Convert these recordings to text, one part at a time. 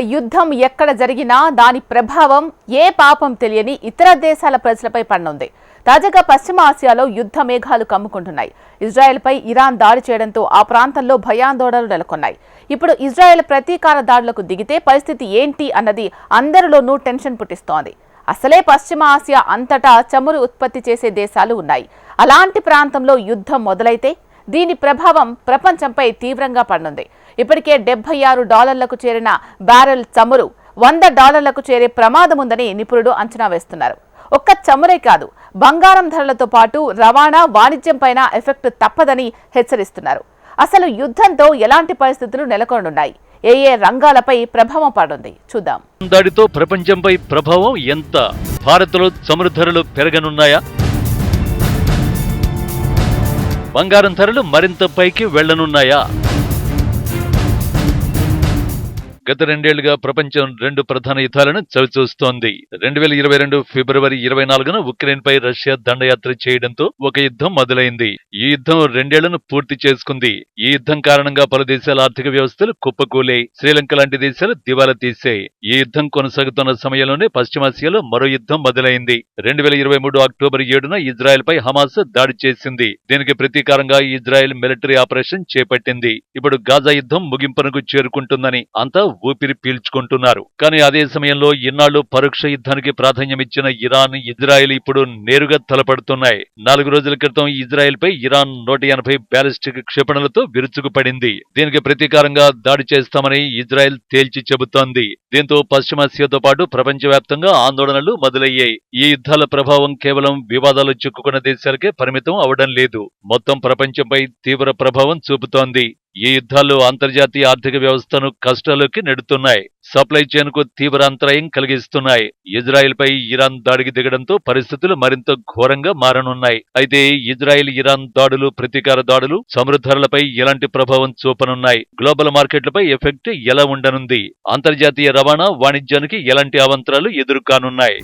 యుద్ధం ఎక్కడ జరిగినా దాని ప్రభావం ఏ పాపం తెలియని ఇతర దేశాల ప్రజలపై పడనుంది. తాజాగా పశ్చిమ ఆసియాలో యుద్ధ మేఘాలు కమ్ముకుంటున్నాయి. ఇజ్రాయెల్పై ఇరాన్ దాడి చేయడంతో ఆ ప్రాంతంలో భయాందోళనలు నెలకొన్నాయి. ఇప్పుడు ఇజ్రాయెల్ ప్రతీకార దాడులకు దిగితే పరిస్థితి ఏంటి అన్నది అందరిలోనూ టెన్షన్ పుట్టిస్తోంది. అసలే పశ్చిమ ఆసియా అంతటా చమురు ఉత్పత్తి చేసే దేశాలు ఉన్నాయి. అలాంటి ప్రాంతంలో యుద్ధం మొదలైతే దీని ప్రభావం ప్రపంచంపై తీవ్రంగా పడనుంది. ఇప్పటికే డెబ్బై ఆరు డాలర్లకు చేరిన బ్యారెల్ చమురు వంద డాలర్లకు చేరే ప్రమాదం ఉందని నిపుణులు అంచనా వేస్తున్నారు. ఒక్క చమురే కాదు బంగారం ధరలతో పాటు రవాణా వాణిజ్యంపైన ఎఫెక్ట్ తప్పదని హెచ్చరిస్తున్నారు. అసలు యుద్ధంతో ఎలాంటి పరిస్థితులు నెలకొనున్నాయి ఏ ఏ రంగాలపై ప్రభావం పడుంది చూద్దాం. దాడితో ప్రపంచంపై ప్రభావం ఎంత? భారత్లో చమురు ధరలు పెరగనున్నాయా? బంగారం ధరలు మరింత పైకి వెళ్ళనున్నాయా గత రెండేళ్ళుగా ప్రపంచం రెండు ప్రధాన యుద్ధాలను చవిచూస్తోంది. రెండు వేల ఇరవై రెండు ఫిబ్రవరి ఇరవై నాలుగున ఉక్రెయిన్ పై రష్యా దండయాత్ర చేయడంతో ఒక యుద్ధం మొదలైంది. ఈ యుద్ధం రెండేళ్ళను పూర్తి చేసుకుంది. ఈ యుద్ధం కారణంగా పలు దేశాల ఆర్థిక వ్యవస్థలు కుప్పకూలే శ్రీలంక లాంటి దేశాలు దివాలా తీశాయి. ఈ యుద్ధం కొనసాగుతున్న సమయంలోనే పశ్చిమాసియాలో మరో యుద్ధం మొదలైంది. రెండు వేల ఇరవై మూడు అక్టోబర్ ఏడున ఇజ్రాయెల్ పై హమాస్ దాడి చేసింది. దీనికి ప్రతీకారంగా ఇజ్రాయెల్ మిలిటరీ ఆపరేషన్ చేపట్టింది. ఇప్పుడు గాజా యుద్ధం ముగింపునకు చేరుకుంటుందని అంతా ఊపిరి పీల్చుకుంటున్నారు. కానీ అదే సమయంలో ఇన్నాళ్ళు పరోక్ష యుద్ధానికి ప్రాధాన్యమిచ్చిన ఇరాన్ ఇజ్రాయెల్ ఇప్పుడు నేరుగా తలపడుతున్నాయి. నాలుగు రోజుల క్రితం ఇజ్రాయెల్ పై ఇరాన్ నూట ఎనభై బ్యాలిస్టిక్ క్షిపణులతో విరుచుకుపడింది దీనికి ప్రతీకారంగా దాడి చేస్తామని ఇజ్రాయెల్ తేల్చి చెబుతోంది. దీంతో పశ్చిమాసియాతో పాటు ప్రపంచవ్యాప్తంగా ఆందోళనలు మొదలయ్యాయి. ఈ యుద్ధాల ప్రభావం కేవలం వివాదాలు చిక్కుకున్న దేశాలకే పరిమితం అవడం లేదు. మొత్తం ప్రపంచంపై తీవ్ర ప్రభావం చూపుతోంది. ఈ యుద్ధాలు అంతర్జాతీయ ఆర్థిక వ్యవస్థను కష్టాల్లోకి నెడుతున్నాయి. సప్లై చైన్కు తీవ్ర అంతరాయం కలిగిస్తున్నాయి. ఇజ్రాయెల్ పై ఇరాన్ దాడికి దిగడంతో పరిస్థితులు మరింత ఘోరంగా మారనున్నాయి. అయితే ఇజ్రాయెల్ ఇరాన్ దాడులు ప్రతీకార దాడులు సమృద్ధరలపై ఎలాంటి ప్రభావం చూపనున్నాయి. గ్లోబల్ మార్కెట్లపై ఎఫెక్ట్ ఎలా ఉండనుంది? అంతర్జాతీయ రవాణా వాణిజ్యానికి ఎలాంటి అవంతరాలు ఎదురుకానున్నాయి?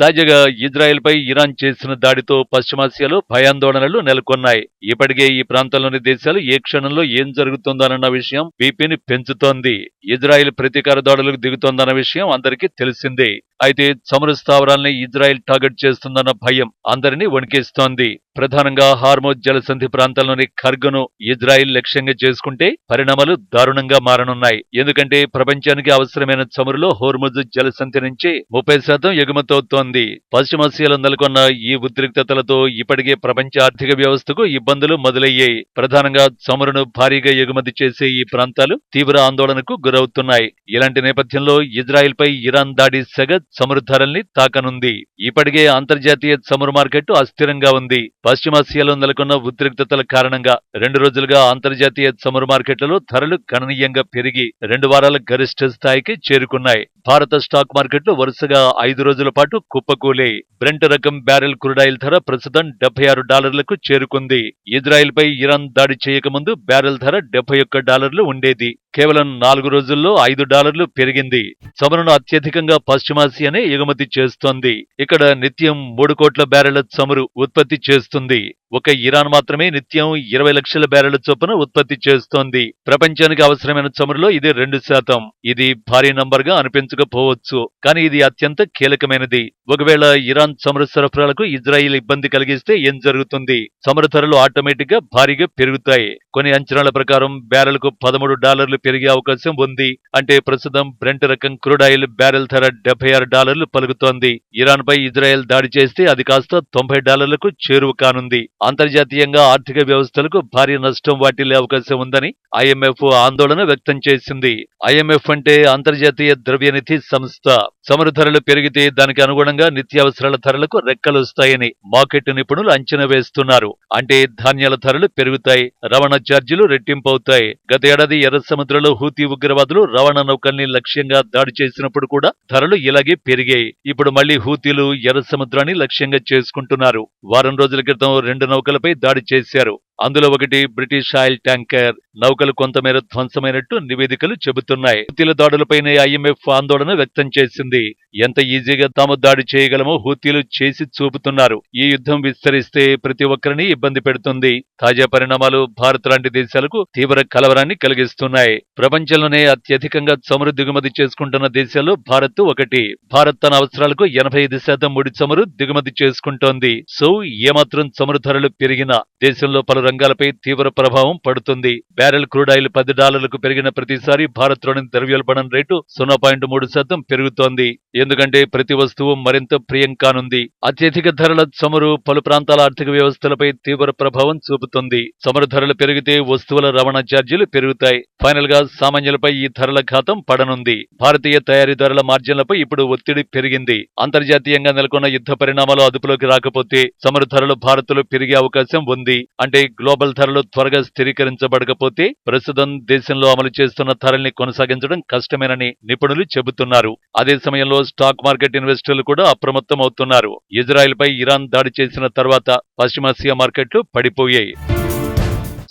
తాజాగా ఇజ్రాయెల్పై ఇరాన్ చేసిన దాడితో పశ్చిమాసియాలో భయాందోళనలు నెలకొన్నాయి. ఇప్పటికే ఈ ప్రాంతంలోని దేశాలు ఏ క్షణంలో ఏం జరుగుతుందన్న విషయం బీపీని పెంచుతోంది. ఇజ్రాయెల్ ప్రతీకార దాడులకు దిగుతోందన్న విషయం అందరికీ తెలిసిందే. అయితే చమురు స్థావరాల్ని ఇజ్రాయెల్ టార్గెట్ చేస్తుందన్న భయం అందరినీ వణికిస్తోంది. ప్రధానంగా హార్మోజ్ జలసంధి ప్రాంతంలోని ఖర్గను ఇజ్రాయిల్ లక్ష్యంగా చేసుకుంటే పరిణామాలు దారుణంగా మారనున్నాయి. ఎందుకంటే ప్రపంచానికి అవసరమైన చమురులో హోర్ముజ్ జలసంధి నుంచి ముప్పై శాతం ఎగుమతవుతోంది. పశ్చిమాసియాలో నెలకొన్న ఈ ఉద్రిక్తతలతో ఇప్పటికే ప్రపంచ ఆర్థిక వ్యవస్థకు ఇబ్బందులు మొదలయ్యాయి. ప్రధానంగా చమురును భారీగా ఎగుమతి చేసే ఈ ప్రాంతాలు తీవ్ర ఆందోళనకు గురవుతున్నాయి. ఇలాంటి నేపథ్యంలో ఇజ్రాయిల్ పై ఇరాన్ దాడి సెగ చమురు ధరల్ని తాకనుంది. ఇప్పటికే అంతర్జాతీయ చమురు మార్కెట్ అస్థిరంగా ఉంది. పశ్చిమాసియాలో నెలకొన్న ఉద్రిక్తతల కారణంగా రెండు రోజులుగా అంతర్జాతీయ చమురు మార్కెట్లలో ధరలు గణనీయంగా పెరిగి రెండు వారాల గరిష్ట స్థాయికి చేరుకున్నాయి. భారత స్టాక్ మార్కెట్లు వరుసగా ఐదు రోజుల పాటు కుప్పకూలే. బ్రెంట్ రకం బ్యారెల్ క్రూడాయిల్ ధర ప్రస్తుతం డెబ్బై ఆరు డాలర్లకు చేరుకుంది. ఇజ్రాయెల్ పై ఇరాన్ దాడి చేయకముందు బ్యారెల్ ధర డెబ్బై ఒక్క డాలర్లు ఉండేది. కేవలం నాలుగు రోజుల్లో ఐదు డాలర్లు పెరిగింది. చమురును అత్యధికంగా పశ్చిమాసియానే ఎగుమతి చేస్తోంది. ఇక్కడ నిత్యం మూడు కోట్ల బ్యారెల్ చమురు ఉత్పత్తి చేస్తుంది. ఒక ఇరాన్ మాత్రమే నిత్యం ఇరవై లక్షల బ్యారెల చొప్పున ఉత్పత్తి చేస్తోంది. ప్రపంచానికి అవసరమైన చమురులో ఇది రెండు శాతం. ఇది భారీ నంబర్గా అనిపించకపోవచ్చు. కానీ ఇది అత్యంత కీలకమైనది. ఒకవేళ ఇరాన్ చమురు సరఫరాలకు ఇజ్రాయిల్ ఇబ్బంది కలిగిస్తే ఏం జరుగుతుంది? చమురు ధరలు ఆటోమేటిక్గా భారీగా పెరుగుతాయి. కొన్ని అంచనాల ప్రకారం బ్యారెల్కు పదమూడు డాలర్లు పెరిగే అవకాశం ఉంది. అంటే ప్రస్తుతం బ్రెంట్ రకం క్రూడాయిల్ బ్యారెల్ ధర డెబ్బై ఆరు డాలర్లు పలుకుతోంది. ఇరాన్ పై ఇజ్రాయెల్ దాడి చేస్తే అది కాస్త తొంభై డాలర్లకు చేరువ కానుంది. అంతర్జాతీయంగా ఆర్థిక వ్యవస్థలకు భారీ నష్టం వాటిల్లే అవకాశం ఉందని ఐఎంఎఫ్ ఆందోళన వ్యక్తం చేసింది. ఐఎంఎఫ్ అంటే అంతర్జాతీయ ద్రవ్యనిధి సంస్థ. సమర ధరలు పెరిగితే దానికి అనుగుణంగా నిత్యావసరాల ధరలకు రెక్కలొస్తాయని మార్కెట్ నిపుణులు అంచనా వేస్తున్నారు. అంటే ధాన్యాల ధరలు పెరుగుతాయి రవాణా ఛార్జీలు రెట్టింపవుతాయి గత ఏడాది ఎర్ర సముద్రంలో హూతీ ఉగ్రవాదులు రవాణా నౌకల్ని లక్ష్యంగా దాడి చేసినప్పుడు కూడా ధరలు ఇలాగే పెరిగాయి. ఇప్పుడు మళ్ళీ హూతీలు ఎర్ర సముద్రాన్ని లక్ష్యంగా చేసుకుంటున్నారు. వారం రోజుల క్రితం రెండు నౌకలపై దాడి చేశారు. అందులో ఒకటి బ్రిటిష్ ఆయిల్ ట్యాంకర్. నౌకలు కొంతమేర ధ్వంసమైనట్టు నివేదికలు చెబుతున్నాయి. హూతీల దాడులపైనే ఐఎంఎఫ్ ఆందోళన వ్యక్తం చేసింది. ఎంత ఈజీగా తాము దాడి చేయగలమో హూతీలు చేసి చూపుతున్నారు. ఈ యుద్ధం విస్తరిస్తే ప్రతి ఒక్కరిని ఇబ్బంది పెడుతుంది. తాజా పరిణామాలు భారత్ లాంటి దేశాలకు తీవ్ర కలవరాన్ని కలిగిస్తున్నాయి. ప్రపంచంలోనే అత్యధికంగా చమురు దిగుమతి చేసుకుంటున్న దేశాల్లో భారత్ ఒకటి. భారత్ తన అవసరాలకు ఎనభై ఐదు శాతం ముడి చమురు దిగుమతి చేసుకుంటోంది. సో ఏమాత్రం చమురు ధరలు పెరిగినా దేశంలో పలు రంగాలపై తీవ్ర ప్రభావం పడుతుంది. బ్యారెల్ క్రూడ్ ఆయిల్ పది డాలర్లకు పెరిగిన ప్రతిసారి భారత్లోని ద్రవ్యోల్బణం రేటు సున్నా పాయింట్ మూడు శాతం పెరుగుతోంది. ఎందుకంటే ప్రతి వస్తువు మరింత ప్రియం కానుంది అత్యధిక ధరల చమురు పలు ప్రాంతాల ఆర్థిక వ్యవస్థలపై తీవ్ర ప్రభావం చూపుతుంది. చమురు ధరలు పెరిగితే వస్తువుల రవాణా ఛార్జీలు పెరుగుతాయి. ఫైనల్గా సామాన్యులపై ఈ ధరల ఘాతం పడనుంది. భారతీయ తయారీదారుల మార్జిన్లపై ఇప్పుడు ఒత్తిడి పెరిగింది. అంతర్జాతీయంగా నెలకొన్న యుద్ధ పరిణామాలు అదుపులోకి రాకపోతే చమురు ధరలు భారత్లో పెరిగే అవకాశం ఉంది. అంటే గ్లోబల్ ధరలు త్వరగా స్థిరీకరించబడకపోతే ప్రస్తుతం దేశంలో అమలు చేస్తున్న ధరల్ని కొనసాగించడం కష్టమేనని నిపుణులు చెబుతున్నారు. అదే సమయంలో స్టాక్ మార్కెట్ ఇన్వెస్టర్లు కూడా అప్రమత్తం అవుతున్నారు ఇజ్రాయెల్పై ఇరాన్ దాడి చేసిన తర్వాత పశ్చిమాసియా మార్కెట్లు పడిపోయాయి.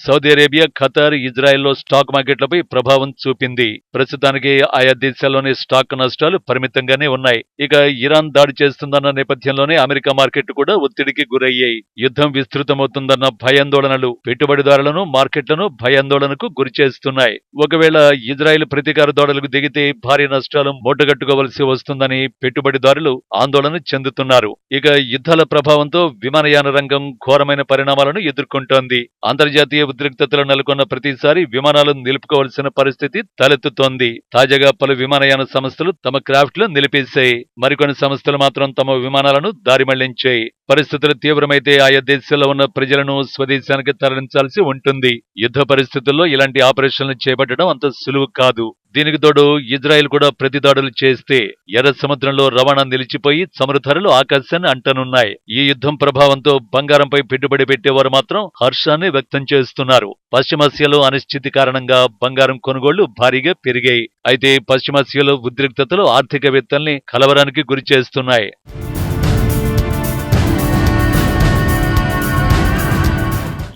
సౌదీ అరేబియా ఖతార్ ఇజ్రాయెల్లో స్టాక్ మార్కెట్లపై ప్రభావం చూపింది. ప్రస్తుతానికి ఆయా దేశాల్లోని స్టాక్ నష్టాలు పరిమితంగానే ఉన్నాయి. ఇక ఇరాన్ దాడి చేస్తుందన్న నేపథ్యంలోనే అమెరికా మార్కెట్ కూడా ఒత్తిడికి గురయ్యాయి. యుద్ధం విస్తృతమవుతుందన్న భయాందోళనలు పెట్టుబడిదారులను మార్కెట్లను భయాందోళనకు గురిచేస్తున్నాయి ఒకవేళ ఇజ్రాయెల్ ప్రతీకార దాడులకు దిగితే భారీ నష్టాలు మూటగట్టుకోవలసి వస్తుందని పెట్టుబడిదారులు ఆందోళన చెందుతున్నారు. ఇక యుద్ధాల ప్రభావంతో విమానయాన రంగం ఘోరమైన పరిణామాలను ఎదుర్కొంటోంది. అంతర్జాతీయ ఉద్రిక్తతలు నెలకొన్న ప్రతిసారి విమానాలు నిలుపుకోవాల్సిన పరిస్థితి తలెత్తుతోంది. తాజాగా పలు విమానయాన సంస్థలు తమ క్రాఫ్ట్లు నిలిపేశాయి. మరికొన్ని సంస్థలు మాత్రం తమ విమానాలను దారి మళ్ళించాయి. పరిస్థితులు తీవ్రమైతే ఆయా దేశాల్లో ఉన్న ప్రజలను స్వదేశానికి తరలించాల్సి ఉంటుంది. యుద్ధ పరిస్థితుల్లో ఇలాంటి ఆపరేషన్లు చేపట్టడం అంత సులువు కాదు. దీనికి తోడు ఇజ్రాయెల్ కూడా ప్రతిదాడులు చేస్తే ఎర్ర సముద్రంలో రవాణా నిలిచిపోయి చమురు ధరలు ఆకాశాన్ని అంటనున్నాయి. ఈ యుద్ధం ప్రభావంతో బంగారంపై పెట్టుబడి పెట్టేవారు మాత్రం హర్షాన్ని వ్యక్తం చేస్తున్నారు. పశ్చిమాసియాలో అనిశ్చితి కారణంగా బంగారం కొనుగోళ్ళు భారీగా పెరిగాయి. అయితే పశ్చిమాసియాలో ఉద్రిక్తతలు ఆర్థికవేత్తల్ని కలవరానికి గురి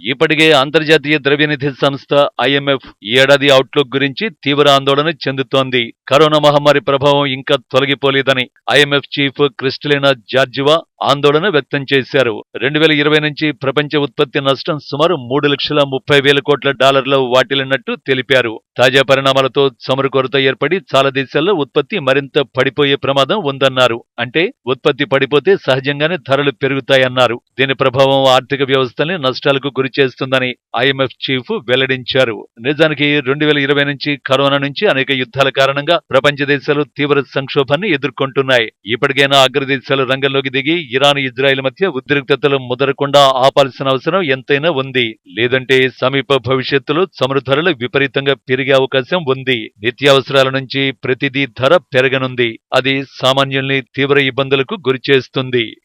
ఇప్పటికే అంతర్జాతీయ ద్రవ్యనిధి సంస్థ ఐఎంఎఫ్ ఈ ఏడాది అవుట్లుక్ గురించి తీవ్ర ఆందోళన చెందుతోంది. కరోనా మహమ్మారి ప్రభావం ఇంకా తొలగిపోలేదని ఐఎంఎఫ్ చీఫ్ క్రిస్టలినా జార్జివా ఆందోళన వ్యక్తం చేశారు. రెండు వేల ఇరవై నుంచి ప్రపంచ ఉత్పత్తి నష్టం సుమారు మూడు లక్షల ముప్పై వేల కోట్ల డాలర్ల వాటిల్లినట్టు తెలిపారు. తాజా పరిణామాలతో చమురు కొరత ఏర్పడి చాలా దేశాల్లో ఉత్పత్తి మరింత పడిపోయే ప్రమాదం ఉందన్నారు. అంటే ఉత్పత్తి పడిపోతే సహజంగానే ధరలు పెరుగుతాయన్నారు. దీని ప్రభావం ఆర్థిక వ్యవస్థల్ని నష్టాలకు గురి చేస్తుందని ఐఎంఎఫ్ చీఫ్ వెల్లడించారు. నిజానికి రెండు వేల ఇరవై నుంచి కరోనా నుంచి అనేక యుద్ధాల కారణంగా ప్రపంచ దేశాలు తీవ్ర సంక్షోభాన్ని ఎదుర్కొంటున్నాయి. ఇప్పటికైనా అగ్రదేశాలు రంగంలోకి దిగి ఇరాన్ ఇజ్రాయెల్ మధ్య ఉద్రిక్తతలు ముదరకుండా ఆపాల్సిన అవసరం ఎంతైనా ఉంది. లేదంటే సమీప భవిష్యత్తులో చమురు ధరలు విపరీతంగా పెరిగే అవకాశం ఉంది. నిత్యావసరాల నుంచి ప్రతిదీ ధర పెరగనుంది. అది సామాన్యుల్ని తీవ్ర ఇబ్బందులకు గురిచేస్తుంది.